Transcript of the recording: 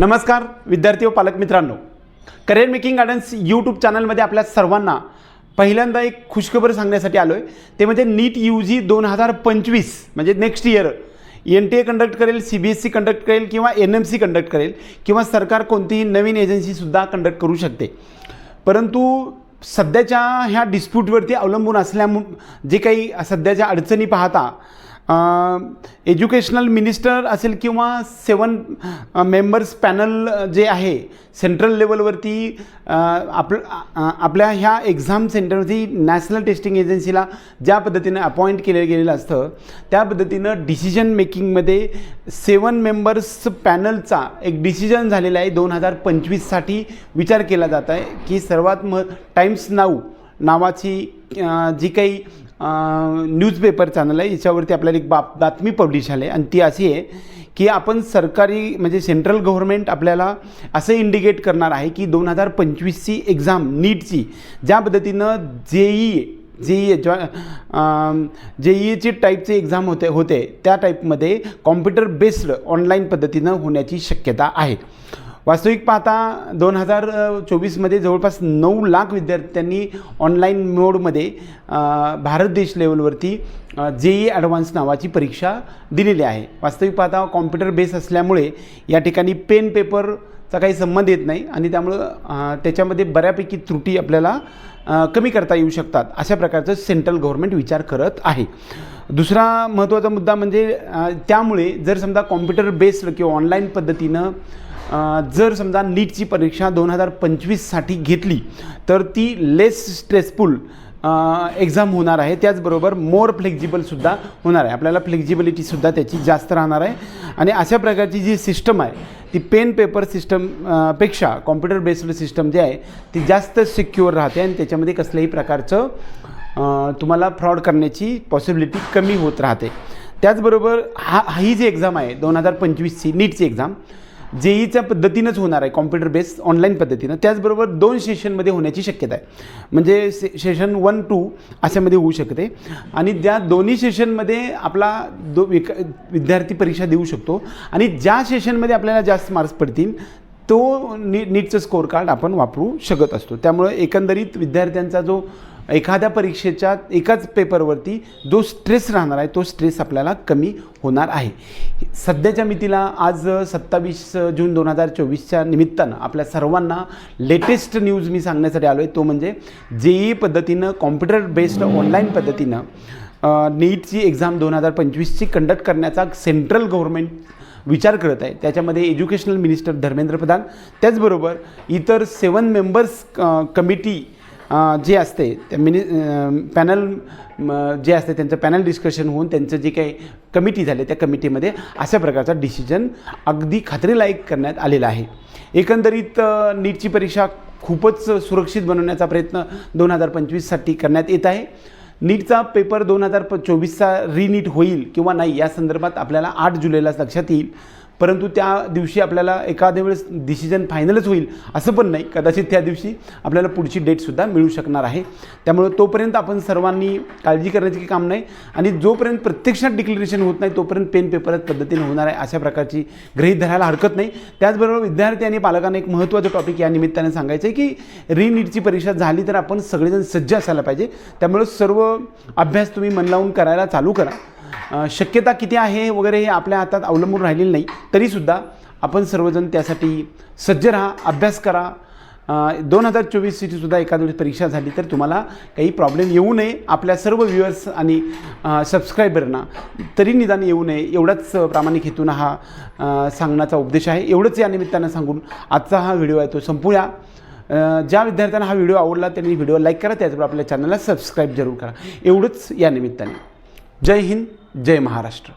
नमस्कार विद्यार्थी व पालक मित्रांनो. करिअर मेकिंग गार्डन्स यूट्यूब चॅनलमध्ये आपल्या सर्वांना पहिल्यांदा एक खुशखबर सांगण्यासाठी आलो आहे ते म्हणजे नीट यू जी दोन हजार पंचवीस म्हणजे next year N T A conduct करेल C B S C conduct करेल किंवा एन एम सी कंडक्ट करेल किंवा सरकार कोणतीही नवीन एजन्सीसुद्धा कंडक्ट करू शकते. परंतु सध्याच्या ह्या डिस्प्यूटवरती अवलंबून असल्यामुळे जे काही सध्याच्या अडचणी पाहता एज्युकेशनल मिनिस्टर असेल किंवा सेवन मेंबर्स पॅनल जे आहे सेंट्रल लेवलवरती आप आपल्या ह्या एक्झाम सेंटरवरती नॅशनल टेस्टिंग एजन्सीला ज्या पद्धतीनं अपॉइंट केलं गेलेलं असतं त्या पद्धतीनं डिसिजन मेकिंगमध्ये सेवन मेंबर्स पॅनलचा एक डिसिजन झालेला आहे दोन हजार पंचवीससाठी विचार केला जात आहे की सर्वात म टाइम्स नाऊ नावाची जी काही न्यूजपेपर चॅनल आहे. याच्यावरती आपल्याला एक बाप बातमी पब्लिश आली आहे. आणि ती अशी आहे की आपण सरकारी म्हणजे सेंट्रल गव्हर्नमेंट आपल्याला असं इंडिकेट करणार आहे की दोन हजार पंचवीसची एक्झाम नीटची ज्या पद्धतीनं जेई जेई जेईची टाईपचे एक्झाम होते होते त्या टाईपमध्ये कॉम्प्युटर बेस्ड ऑनलाईन पद्धतीनं होण्याची शक्यता आहे. वास्तविक पाहता दोन हजार चोवीसमध्ये जवळपास नऊ लाख विद्यार्थ्यांनी ऑनलाईन मोडमध्ये भारत देश लेवलवरती जे ई ॲडव्हान्स नावाची परीक्षा दिलेली आहे. वास्तविक पाहता कॉम्प्युटर बेस असल्यामुळे या ठिकाणी पेन पेपरचा काही संबंध येत नाही आणि त्यामुळं त्याच्यामध्ये बऱ्यापैकी त्रुटी आपल्याला कमी करता येऊ शकतात. अशा प्रकारचं सेंट्रल गव्हर्नमेंट विचार करत आहे. दुसरा महत्त्वाचा मुद्दा म्हणजे त्यामुळे जर समजा कॉम्प्युटर बेस्ड किंवा ऑनलाईन पद्धतीनं जर समजा नीटची परीक्षा दोन हजार पंचवीससाठी घेतली तर ती लेस स्ट्रेसफुल एक्झाम होणार आहे. त्याचबरोबर मोर फ्लेक्झिबलसुद्धा होणार आहे. आपल्याला फ्लेक्झिबिलिटीसुद्धा त्याची जास्त राहणार आहे. आणि अशा प्रकारची जी सिस्टम आहे ती पेन पेपर सिस्टमपेक्षा कॉम्प्युटर बेस्ड सिस्टम जी आहे ती जास्त सिक्युअर राहते आणि त्याच्यामध्ये कसल्याही प्रकारचं तुम्हाला फ्रॉड करण्याची पॉसिबिलिटी कमी होत राहते. त्याचबरोबर हा ही जी एक्झाम आहे दोन हजार पंचवीसची नीटची एक्झाम जेईच्या पद्धतीनंच होणार आहे कॉम्प्युटर बेस्ड ऑनलाईन पद्धतीनं. त्याचबरोबर दोन सेशनमध्ये होण्याची शक्यता आहे. म्हणजे से सेशन वन टू अशामध्ये होऊ शकते. आणि ज्या दोन्ही सेशनमध्ये आपला दो विक विद्यार्थी परीक्षा देऊ शकतो. आणि ज्या सेशनमध्ये आपल्याला जास्त मार्क्स पडतील तो नी नीटचं स्कोअर कार्ड आपण वापरू शकत असतो. त्यामुळे एकंदरीत विद्यार्थ्यांचा जो एखाद्या परीक्षेच्या एकाच पेपरवरती जो स्ट्रेस राहणार आहे तो स्ट्रेस आपल्याला कमी होणार आहे. सध्याच्या मितीला आज सत्तावीस जून दोन हजार चोवीसच्या निमित्तानं आपल्या सर्वांना लेटेस्ट न्यूज मी सांगण्यासाठी आलो आहे तो म्हणजे जे ई पद्धतीनं कॉम्प्युटर बेस्ड ऑनलाईन पद्धतीनं नीटची एक्झाम दोन हजार पंचवीसची कंडक्ट करण्याचा सेंट्रल गव्हर्मेंट विचार करत आहे. त्याच्यामध्ये एज्युकेशनल मिनिस्टर धर्मेंद्र प्रधान त्याचबरोबर इतर सेवन मेंबर्स कमिटी जे असते त्या मिनि पॅनल जे असते त्यांचं पॅनल डिस्कशन होऊन त्यांचं जे काही कमिटी झाले त्या कमिटीमध्ये अशा प्रकारचा डिसिजन अगदी खात्रीलायक करण्यात आलेला आहे. एकंदरीत नीटची परीक्षा खूपच सुरक्षित बनवण्याचा प्रयत्न दोन हजार पंचवीससाठी करण्यात येत आहे. नीटचा पेपर दोन हजार प चोवीसचा रिनीट होईल किंवा नाही या संदर्भात आपल्याला आठ जुलैलाच लक्षात येईल. परंतु त्या दिवशी आपल्याला एखाद्या वेळेस डिसिजन फायनलच होईल असं पण नाही. कदाचित त्या दिवशी आपल्याला पुढची डेटसुद्धा मिळू शकणार आहे. त्यामुळे तोपर्यंत आपण सर्वांनी काळजी करण्याचे काही काम नाही. आणि जोपर्यंत प्रत्यक्षात डिक्लेरेशन होत नाही तोपर्यंत पेन पेपरच पद्धतीने होणार आहे अशा प्रकारची गृहीत धरायला हरकत नाही. त्याचबरोबर विद्यार्थी आणि पालकांना एक महत्त्वाचं टॉपिक या निमित्ताने सांगायचं आहे की रीनीटची परीक्षा झाली तर आपण सगळेजण सज्ज असायला पाहिजे. त्यामुळे सर्व अभ्यास तुम्ही मन लावून करायला चालू करा. शक्यता किती आहे वगैरे हे आपल्या हातात अवलंबून राहिलेलं नाही. तरीसुद्धा आपण सर्वजण त्यासाठी सज्ज राहा अभ्यास करा. दोन हजार चोवीसची सुद्धा एखाद्या वेळेस परीक्षा झाली तर तुम्हाला काही प्रॉब्लेम येऊ नये. आपल्या सर्व व्ह्युअर्स आणि सबस्क्रायबरना तरी निदान येऊ नये. एवढाच प्रामाणिक हेतून हा सांगण्याचा उपदेश आहे. एवढंच या निमित्तानं सांगून आजचा हा व्हिडिओ आहे तो संपूया. ज्या विद्यार्थ्यांना हा व्हिडिओ आवडला त्यांनी व्हिडिओ लाईक करा. त्याचबरोबर आपल्या चॅनलला सबस्क्राईब जरूर करा. एवढंच या निमित्ताने. जय हिंद. जय महाराष्ट्र.